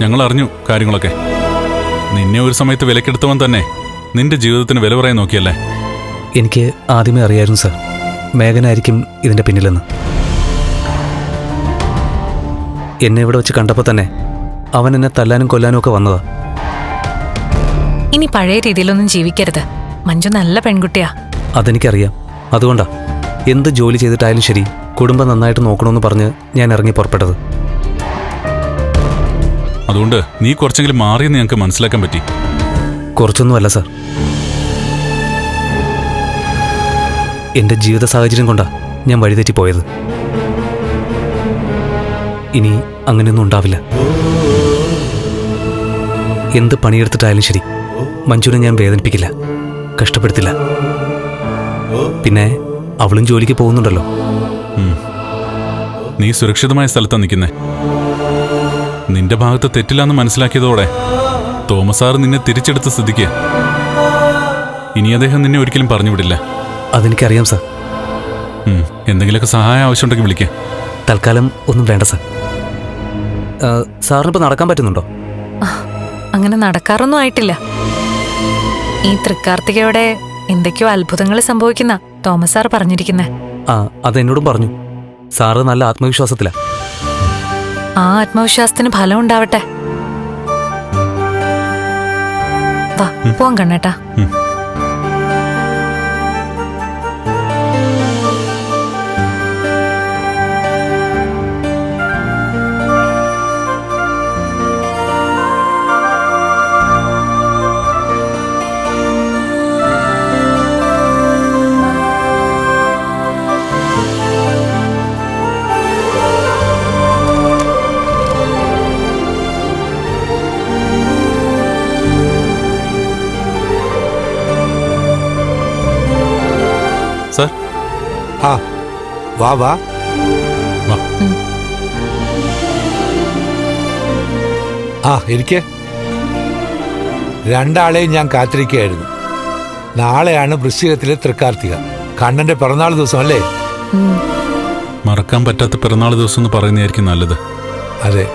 ഞങ്ങൾ അറിഞ്ഞു കാര്യങ്ങളൊക്കെ. നിന്നെ ഒരു സമയത്ത് വിലക്കെടുത്തവൻ തന്നെ. നിന്റെ ജീവിതത്തിന് വില പറയാൻ നോക്കിയല്ലേ? എനിക്ക് ആദ്യമേ അറിയായിരുന്നു സർ. മേഘനായിരിക്കും ഇതിന്റെ പിന്നിലെന്ന്. എന്നെ ഇവിടെ വെച്ച് കണ്ടപ്പോൾ തന്നെ അവൻ എന്നെ തല്ലാനും കൊല്ലാനും ഒക്കെ വന്നതാ. ഇനി പഴയ രീതിയിലൊന്നും ജീവിക്കരുത്. മഞ്ജു നല്ല പെൺകുട്ടിയാ. അതെനിക്കറിയാം. അതുകൊണ്ടാ. എന്ത് ജോലി ചെയ്തിട്ടായാലും ശരി കുടുംബം നന്നായിട്ട് നോക്കണമെന്ന് പറഞ്ഞ് ഞാൻ ഇറങ്ങി പുറപ്പെട്ടത്. അതുകൊണ്ട് നീ കുറച്ചെങ്കിലും മാറിയെന്ന് ഞങ്ങൾക്ക് മനസ്സിലാക്കാൻ പറ്റി. കുറച്ചൊന്നുമല്ല സാർ. എന്റെ ജീവിത സാഹചര്യം കൊണ്ടാ ഞാൻ വഴിതെറ്റിപ്പോയത് ഇനി അങ്ങനെയൊന്നും ഉണ്ടാവില്ല. എന്ത് പണിയെടുത്തിട്ടായാലും ശരി. മഞ്ജുവിനെ ഞാൻ വേദനിപ്പിക്കില്ല. കഷ്ടപ്പെടുത്തില്ല. പിന്നെ അവളും ജോലിക്ക് പോകുന്നുണ്ടല്ലോ. നീ സുരക്ഷിതമായ സ്ഥലത്താണ് നിൽക്കുന്നേ. നിന്റെ ഭാഗത്ത് തെറ്റില്ലാന്ന് മനസ്സിലാക്കിയതോടെ തോമസ് സാർ നിന്നെ തിരിച്ചെടുത്ത സ്ഥിതിക്ക് ഇനി അദ്ദേഹം നിന്നെ ഒരിക്കലും പറഞ്ഞു വിടില്ല അതെനിക്കറിയാം സാർ. എന്തെങ്കിലുമൊക്കെ സഹായം ആവശ്യമുണ്ടെങ്കിൽ വിളിക്കാം. തൽക്കാലം ഒന്നും വേണ്ട സാർ. സാറിനിപ്പോൾ നടക്കാൻ പറ്റുന്നുണ്ടോ? അങ്ങനെ നടക്കാറൊന്നും ആയിട്ടില്ല. ഈ തൃക്കാർത്തികയോടെ എന്തൊക്കെയോ അത്ഭുതങ്ങൾ സംഭവിക്കുന്ന തോമസ് സാർ പറഞ്ഞിരിക്കുന്നേ. ആ അതെന്നോടും പറഞ്ഞു. സാറ് നല്ല ആത്മവിശ്വാസത്തിലാ. ആ ആത്മവിശ്വാസത്തിന് ഫലം ഉണ്ടാവട്ടെ. വാ പോവാൻ കണ്ണേട്ടാ. ആ വാ വാ. ആ ഇരിക്കെ. രണ്ടാളെയും ഞാൻ കാത്തിരിക്കുകയായിരുന്നു. നാളെയാണ് വൃശ്ചികത്തിലെ തൃക്കാർത്തിക. കണ്ണന്റെ പിറന്നാൾ ദിവസം അല്ലേ? മറക്കാൻ പറ്റാത്ത പിറന്നാൾ ദിവസം എന്ന് പറയുന്നതായിരിക്കും നല്ലത്. അതെ.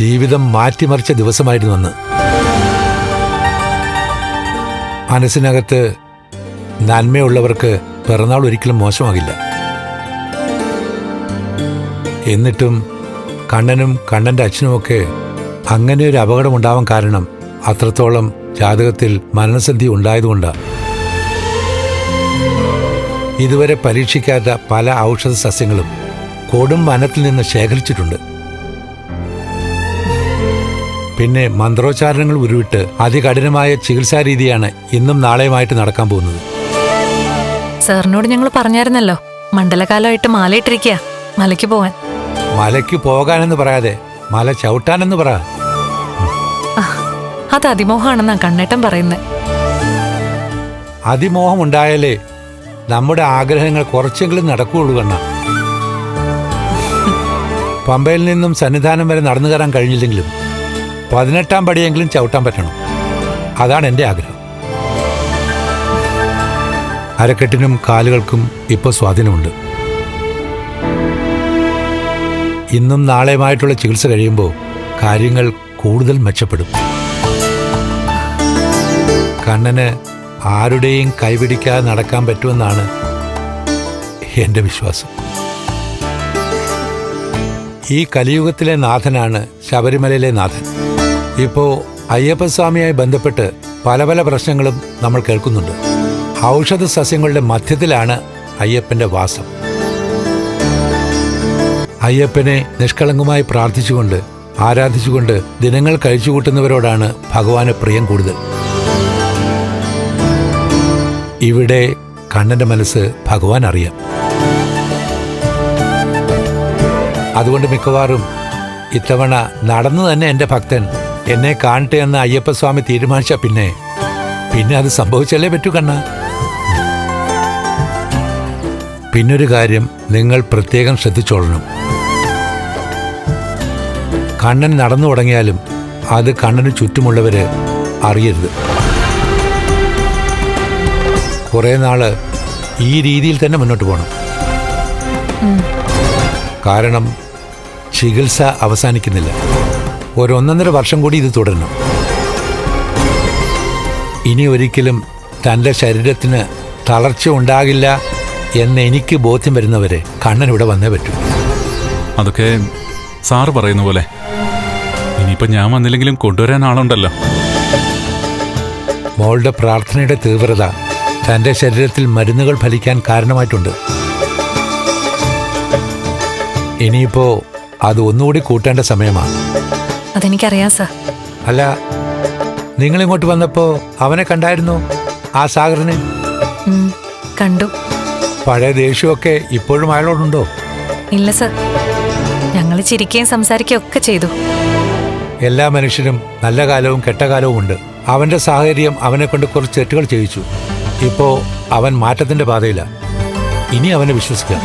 ജീവിതം മാറ്റിമറിച്ച ദിവസമായിരുന്നു അന്ന്. മനസ്സിനകത്ത് നന്മയുള്ളവർക്ക് പിറന്നാൾ ഒരിക്കലും മോശമാകില്ല. എന്നിട്ടും കണ്ണനും കണ്ണന്റെ അച്ഛനുമൊക്കെ അങ്ങനെ ഒരു അപകടം ഉണ്ടാവാൻ കാരണം അത്രത്തോളം ജാതകത്തിൽ മരണസന്ധി ഉണ്ടായതുകൊണ്ടാണ് ഇതുവരെ പരീക്ഷിക്കാത്ത പല ഔഷധ സസ്യങ്ങളും കൊടും വനത്തിൽ നിന്ന് ശേഖരിച്ചിട്ടുണ്ട്. പിന്നെ മന്ത്രോച്ചാരണങ്ങൾ ഉരുവിട്ട് അതികഠിനമായ ചികിത്സാ രീതിയാണ് ഇന്നും നാളെയുമായിട്ട് നടക്കാൻ പോകുന്നത്. സാറിനോട് ഞങ്ങൾ പറഞ്ഞായിരുന്നല്ലോ മണ്ഡലകാലമായിട്ട് മാലയിട്ടിരിക്കുക മലയ്ക്ക് പോവാൻ. മലയ്ക്ക് പോകാനെന്ന് പറയാതെ മല ചവിട്ടാനെന്ന് പറ. അത് അതിമോഹമാണെന്നാ കണ്ണേട്ടൻ പറയുന്നത് അതിമോഹം ഉണ്ടായാലേ നമ്മുടെ ആഗ്രഹങ്ങൾ കുറച്ചെങ്കിലും നടക്കുകയുള്ളൂ കണ്ണ. പമ്പയിൽ നിന്നും സന്നിധാനം വരെ നടന്നു കയറാൻ കഴിഞ്ഞില്ലെങ്കിലും പതിനെട്ടാം പടിയെങ്കിലും ചവിട്ടാൻ പറ്റണം. അതാണ് എന്റെ ആഗ്രഹം. അരക്കെട്ടിനും കാലുകൾക്കും ഇപ്പോൾ സ്വാധീനമുണ്ട്. ഇന്നും നാളെയുമായിട്ടുള്ള ചികിത്സ കഴിയുമ്പോൾ കാര്യങ്ങൾ കൂടുതൽ മെച്ചപ്പെടും. കണ്ണന് ആരുടെയും കൈപിടിക്കാതെ നടക്കാൻ പറ്റുമെന്നാണ് എന്റെ വിശ്വാസം. ഈ കലിയുഗത്തിലെ നാഥനാണ് ശബരിമലയിലെ നാഥൻ. ഇപ്പോൾ അയ്യപ്പസ്വാമിയായി ബന്ധപ്പെട്ട് പല പല പ്രശ്നങ്ങളും നമ്മൾ കേൾക്കുന്നുണ്ട്. ഔഷധ സസ്യങ്ങളുടെ മധ്യത്തിലാണ് അയ്യപ്പന്റെ വാസം. അയ്യപ്പനെ നിഷ്കളങ്കമായി പ്രാർത്ഥിച്ചുകൊണ്ട് ആരാധിച്ചുകൊണ്ട് ദിനങ്ങൾ കഴിച്ചുകൂട്ടുന്നവരോടാണ് ഭഗവാന് പ്രിയം കൂടുതൽ. ഇവിടെ കണ്ണന്റെ മനസ്സ് ഭഗവാൻ അറിയാം. അതുകൊണ്ട് മിക്കവാറും ഇത്തവണ നടന്നു തന്നെ എന്റെ ഭക്തൻ എന്നെ കാണട്ടെ എന്ന് അയ്യപ്പസ്വാമി തീരുമാനിച്ച പിന്നെ പിന്നെ അത് സംഭവിച്ചല്ലേ പറ്റൂ കണ്ണ? പിന്നൊരു കാര്യം നിങ്ങൾ പ്രത്യേകം ശ്രദ്ധിച്ചോളണം. കണ്ണൻ നടന്നു തുടങ്ങിയാലും അത് കണ്ണന് ചുറ്റുമുള്ളവർ അറിയരുത്. കുറേ നാൾ ഈ രീതിയിൽ തന്നെ മുന്നോട്ട് പോകണം കാരണം ചികിത്സ അവസാനിക്കുന്നില്ല. ഒരു വർഷം കൂടി ഇത് തുടരണം. ഇനി ഒരിക്കലും തന്റെ ശരീരത്തിന് തളർച്ച ഉണ്ടാകില്ല എന്ന് എനിക്ക് ബോധ്യം വരുന്നവരെ കണ്ണൻ ഇവിടെ വന്നേ പറ്റൂ. അതൊക്കെ സാറ് പറയുന്ന പോലെ. ഇനിയിപ്പോ ഞാൻ വന്നില്ലെങ്കിലും കൊണ്ടുവരാൻ ആളുണ്ടല്ലോ. മോളുടെ പ്രാർത്ഥനയുടെ തീവ്രത തന്റെ ശരീരത്തിൽ മരുന്നുകൾ ഫലിക്കാൻ കാരണമായിട്ടുണ്ട്. ഇനിയിപ്പോ അത് ഒന്നുകൂടി കൂട്ടേണ്ട സമയമാണ്. അതെനിക്കറിയാം സാർ. അല്ല നിങ്ങൾ ഇങ്ങോട്ട് വന്നപ്പോ അവനെ കണ്ടായിരുന്നു ആ സാഗറിനെ? കണ്ടു. പഴയ ദേഷ്യമൊക്കെ ഇപ്പോഴും അയാളോടുണ്ടോ? ഇല്ല സർ. ഞങ്ങൾ ചിരിക്കുകയും സംസാരിക്കുകയും ഒക്കെ ചെയ്തു. എല്ലാ മനുഷ്യനും നല്ല കാലവും കെട്ട കാലവും ഉണ്ട്. അവന്റെ സാഹചര്യം അവനെ കൊണ്ട് കുറച്ച് തെറ്റുകൾ ചെയ്യിച്ചു. ഇപ്പോ അവൻ മാറ്റത്തിന്റെ പാതയില്ല ഇനി അവനെ വിശ്വസിക്കാം.